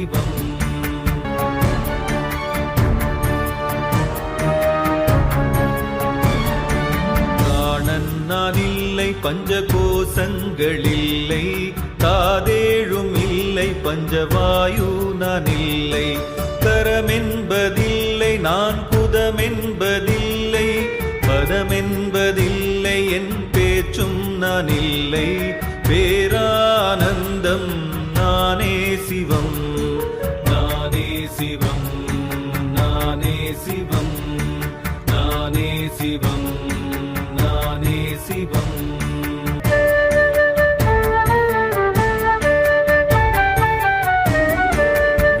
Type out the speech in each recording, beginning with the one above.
தெய்வம். காணன் நான் இல்லை பஞ்ச தாதேழும் இல்லை பஞ்சவாயு நான் இல்லை கரமென்பதில்லை நான் குதமென்பது சிவம் நானே சிவம்.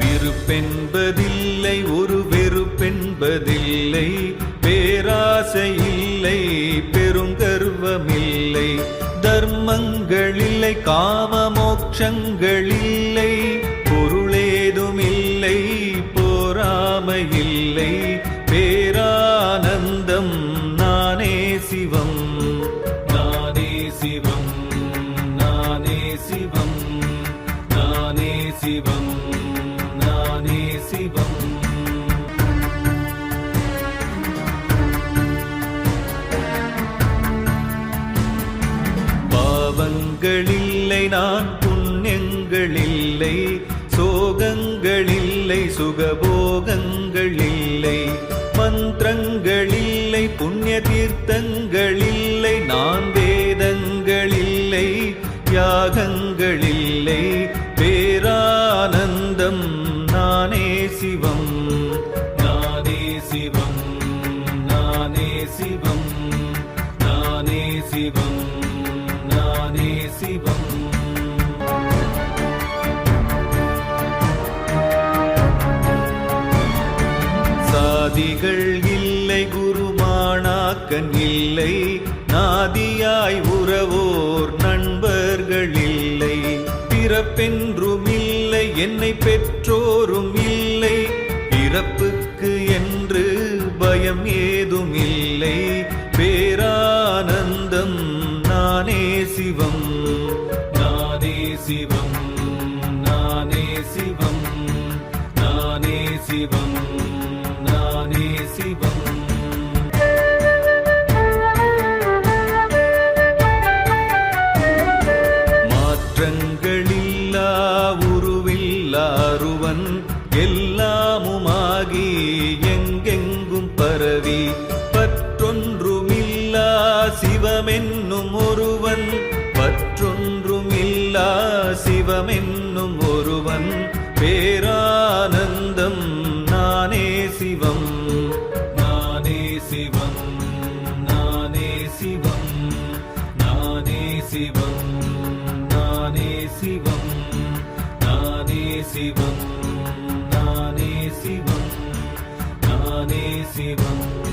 வெறுப்பென்பதில்லை ஒரு வெறுப்பென்பதில்லை. பேராசை இல்லை பெருங்கர்வமில்லை தர்மங்களில்லை காம மோட்சங்களில்லை. பொருளேதுமில்லை போராமையில்லை பேர் சிவம். நானே சிவம் நானே சிவம் நானே சிவம் நானே சிவம். பாவங்களில்லை நான் புண்ணியங்களில்லை சோகங்களில்லை சுகபோகங்களில்லை. புண்ணிய தீர்த்தங்கள் இல்லை நான் வேதங்கள் இல்லை யாகங்கள் இல்லை பேரானந்தம் நானே சிவம் நானே சிவம் நானே சிவம் நானே சிவம் நானே சிவம். சாதிகள் குருமானாக்கன் இல்லை நாதியாய் உறவோர் நண்பர்கள் இல்லை. பிறப்பென்றும் இல்லை என்னை பெற்றோரும் இல்லை. பிறப்புக்கு என்று பயம் ஏதும் இல்லை. பேரானந்தம் நானே சிவம் நானே சிவம் நானே சிவம் நானே சிவம். எல்லாமுமாகி எங்கெங்கும் பரவி பற்றொன்றுமில்லா சிவமென்னும் ஒருவன் பற்றொன்றுமில்லா சிவமென்னும் ஒருவன். பேரானந்தம் நானே சிவம் நானே சிவம் நானே சிவம் நானே சிவம் நானே சிவம் நானே சிவம். நானே சிவம். நானே சிவம்.